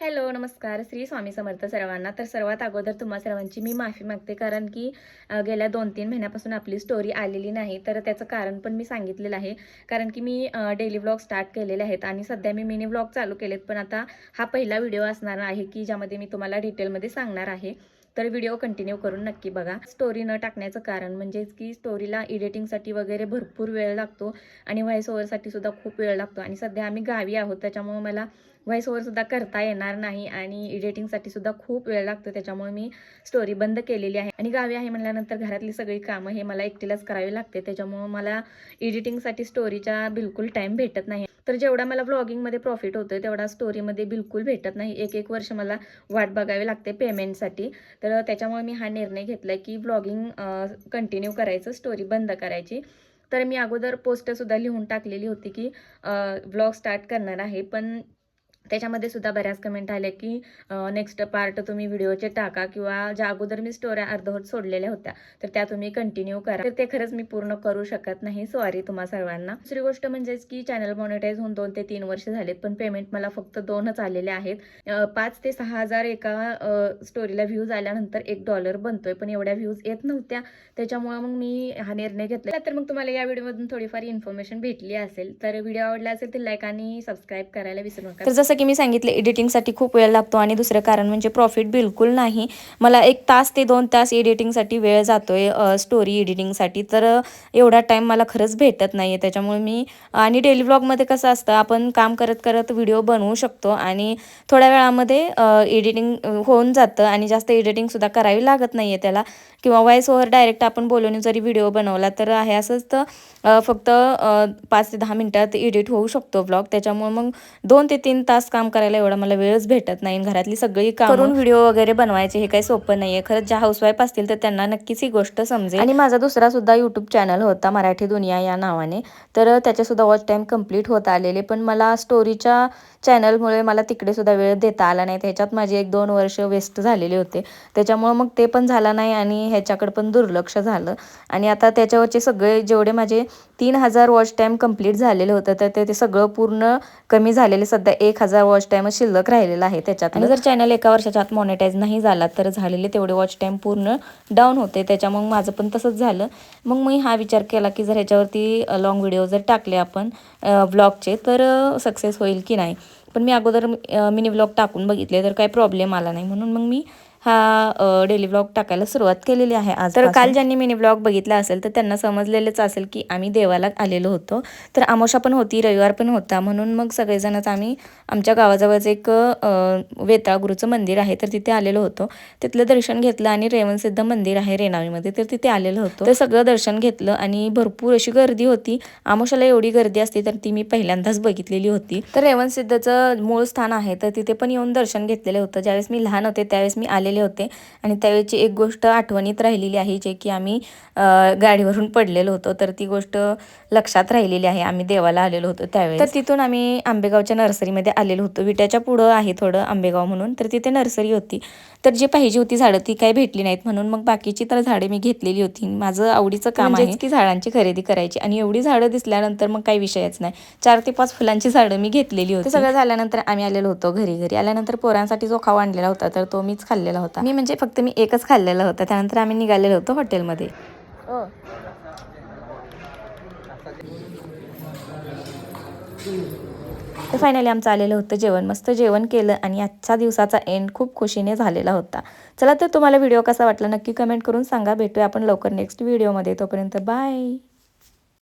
Hello नमस्कार. श्री स्वामी समर्थ सर्वांना. तर सर्वात अगोदर तुम्हा सर्वांची मी माफी मागते कारण की गेल्या दोन तीन महिन्यापासून आपली स्टोरी आलेली नाही. तर त्याचं कारण पण मी सांगितलेलं आहे. कारण की मी डेली व्लॉग स्टार्ट केलेले आहेत आणि सध्या मी मिनी व्लॉग चालू केलेत. पण आता हा पहिला व्हिडिओ असणार आहे की ज्यामध्ये मी तुम्हाला डिटेलमध्ये सांगणार आहे. तर व्हिडिओ कंटिन्यू करून नक्की बघा. स्टोरी न टाकण्याचं कारण म्हणजेच की स्टोरीला एडिटिंगसाठी वगैरे भरपूर वेळ लागतो आणि व्हॉइस ओव्हरसाठी सुद्धा खूप वेळ लागतो. आणि सध्या आम्ही गावी आहोत त्याच्यामुळे मला व्हॉइस ओव्हरसुद्धा करता येणार नाही आणि एडिटिंगसाठी सुद्धा खूप वेळ लागतो त्याच्यामुळे मी स्टोरी बंद केलेली आहे. आणि गावी आहे म्हटल्यानंतर घरातली सगळी कामं हे मला एकटीलाच करावी लागते त्याच्यामुळे मला एडिटिंगसाठी स्टोरीचा बिलकुल टाईम भेटत नाही. तर जेवढा मला ब्लॉगिंगमध्ये प्रॉफिट होतोय तेवढा स्टोरीमध्ये बिलकुल भेटत नाही. एक एक वर्ष मला वाट बघावी लागते पेमेंटसाठी तर त्याच्यामुळे मी हा निर्णय घेतला की ब्लॉगिंग कंटिन्यू करायचं स्टोरी बंद करायची. तर मी अगोदर पोस्टसुद्धा लिहून टाकलेली होती की ब्लॉग स्टार्ट करणार आहे. पण त्याच्यामध्ये सुद्धा बऱ्याच कमेंट आल्या की नेक्स्ट पार्ट तुम्ही व्हिडिओचे टाका किंवा ज्या अगोदर मी स्टोऱ्या अर्धवट सोडलेल्या होत्या तर त्या तुम्ही कंटिन्यू करा. तर ते खरंच मी पूर्ण करू शकत नाही. सॉरी तुम्हा सर्वांना. दुसरी गोष्ट म्हणजेच की चॅनल मॉनिटाईज होऊन दोन ते तीन वर्ष झालेत पण पेमेंट मला फक्त दोनच आलेले आहेत. पाच ते सहा हजार एका स्टोरीला व्ह्यूज आल्यानंतर एक डॉलर बनतोय पण एवढ्या व्ह्यूज येत नव्हत्या. त्याच्यामुळे मग मी हा निर्णय घेतला. तर मग तुम्हाला या व्हिडिओमधून थोडीफार इन्फॉर्मेशन भेटली असेल. तर व्हिडिओ आवडला असेल तर लाईक आणि सबस्क्राईब करायला विसरू नका. जसं की मी सांगितले एडिटिंगसाठी खूप वेळ लागतो आणि दुसरं कारण म्हणजे प्रॉफिट बिलकुल नाही. मला एक तास ते दोन तास एडिटिंगसाठी वेळ जातो आहे स्टोरी एडिटिंगसाठी तर एवढा टाईम मला खरंच भेटत नाही आहे त्याच्यामुळे मी आणि डेली ब्लॉगमध्ये कसं असतं आपण काम करत करत व्हिडिओ बनवू शकतो आणि थोड्या वेळामध्ये एडिटिंग होऊन जातं आणि जास्त एडिटिंगसुद्धा करावी लागत नाही आहे त्याला. किंवा व्हॉइस ओव्हर डायरेक्ट आपण बोलून जरी व्हिडिओ बनवला तर आहे असंच तर फक्त पाच ते दहा मिनटात एडिट होऊ शकतो ब्लॉग त्याच्यामुळे मग दोन ते तीन तास काम करायला एवढा मला वेळच भेटत नाही. घरातली सगळी काम करून व्हिडिओ वगैरे बनवायचे हे काही सोपं नाहीये. खरंच ज्या हाऊसवाईफ असतील तर त्यांना नक्कीच ही गोष्ट समजेल. आणि माझा दुसरा सुद्धा युट्यूब चॅनल होता मराठी दुनिया या नावाने. तर त्याचे सुद्धा वॉच टाईम कंप्लीट होत आलेले. पण मला स्टोरीच्या चॅनलमुळे मला तिकडे सुद्धा वेळ देता आला नाही. त्याच्यात माझे एक दोन वर्ष वेस्ट झालेले होते. त्याच्यामुळे मग ते पण झालं नाही आणि ह्याच्याकडे पण दुर्लक्ष झालं. आणि आता त्याच्यावरचे सगळे जेवढे माझे तीन हजार वॉच टाईम कंप्लीट झालेलं होतं तर ते ते सगळं पूर्ण कमी झालेले. सध्या एक हजार वॉच टाईम शिल्लक राहिलेला आहे त्याच्यात. आणि जर चॅनल एका वर्षाच्या आत मॉनिटाईज नाही झाला तर झालेले तेवढे वॉच टाईम पूर्ण डाऊन होते. त्याच्या मग माझं पण तसंच झालं. मग मी हा विचार केला की जर ह्याच्यावरती लॉंग व्हिडिओ जर टाकले आपण व्लॉगचे तर सक्सेस होईल की नाही? पण मी अगोदर मिनी व्लॉग टाकून बघितले तर काही प्रॉब्लेम आला नाही. म्हणून मग मी हा डेली व्लॉग टाकायला सुरुवात केलेली आहे आज तर काल ज्यांनी मिनी व्लॉग बघितला असेल तर त्यांना समजलेलंच असेल की आम्ही देवाला आलेलो होतो. तर आमोशा पण होती रविवार पण होता. म्हणून मग सगळेजणच आम्ही आमच्या गावाजवळच एक वेताळगुरूचं मंदिर आहे तर तिथे आलेलो होतो. तिथलं दर्शन घेतलं आणि रेवणसिद्ध मंदिर आहे रेणावीमध्ये तर तिथे आलेलो होतो. तर सगळं दर्शन घेतलं आणि भरपूर अशी गर्दी होती. आमोशाला एवढी गर्दी असते तर ती मी पहिल्यांदाच बघितलेली होती. तर रेवणसिद्धचं मूळ स्थान आहे तर तिथे पण येऊन दर्शन घेतलेलं होतं. ज्यावेळेस मी लहान होते त्यावेळेस मी आलेले होते. आणि त्यावेळेची एक गोष्ट आठवणीत राहिलेली आहे जे की आम्ही गाडीवरून पडलेलो होतो. तर ती गोष्ट लक्षात राहिलेली आहे. आम्ही देवाला आलेलो होतो त्यावेळेस. तर तिथून आम्ही आंबेगावच्या नर्सरीमध्ये आलेलो होतो. विट्याच्या पुढं आहे थोडं आंबेगाव म्हणून. तर तिथे नर्सरी होती. तर जी पाहिजे होती झाडं ती काही भेटली नाहीत म्हणून मग बाकीची तर झाडे मी घेतलेली होती. माझं आवडीचं काम आहे. की झाडांची खरेदी करायची. आणि एवढी झाडं दिसल्यानंतर मग काही विषयच नाही. चार ते पाच फुलांची झाडं मी घेतलेली होती. सगळं झाल्यानंतर आम्ही आलेलो होतो घरी घरी. आल्यानंतर पोरांसाठी जो खावा आणलेला होता तर तो मीच खाल्लेला होता. मी म्हणजे फक्त मी एकच खाल्लेला होता. त्यानंतर आम्ही निघालेलो होतो हॉटेलमध्ये. तर फायनली आमचं आलेलं होतं जेवण. मस्त जेवण केलं आणि आजच्या दिवसाचा एंड खूप खुशीने झालेला होता. चला तर तुम्हाला व्हिडिओ कसा वाटला नक्की कमेंट करून सांगा. भेटूया आपण लवकर नेक्स्ट व्हिडिओमध्ये तोपर्यंत बाय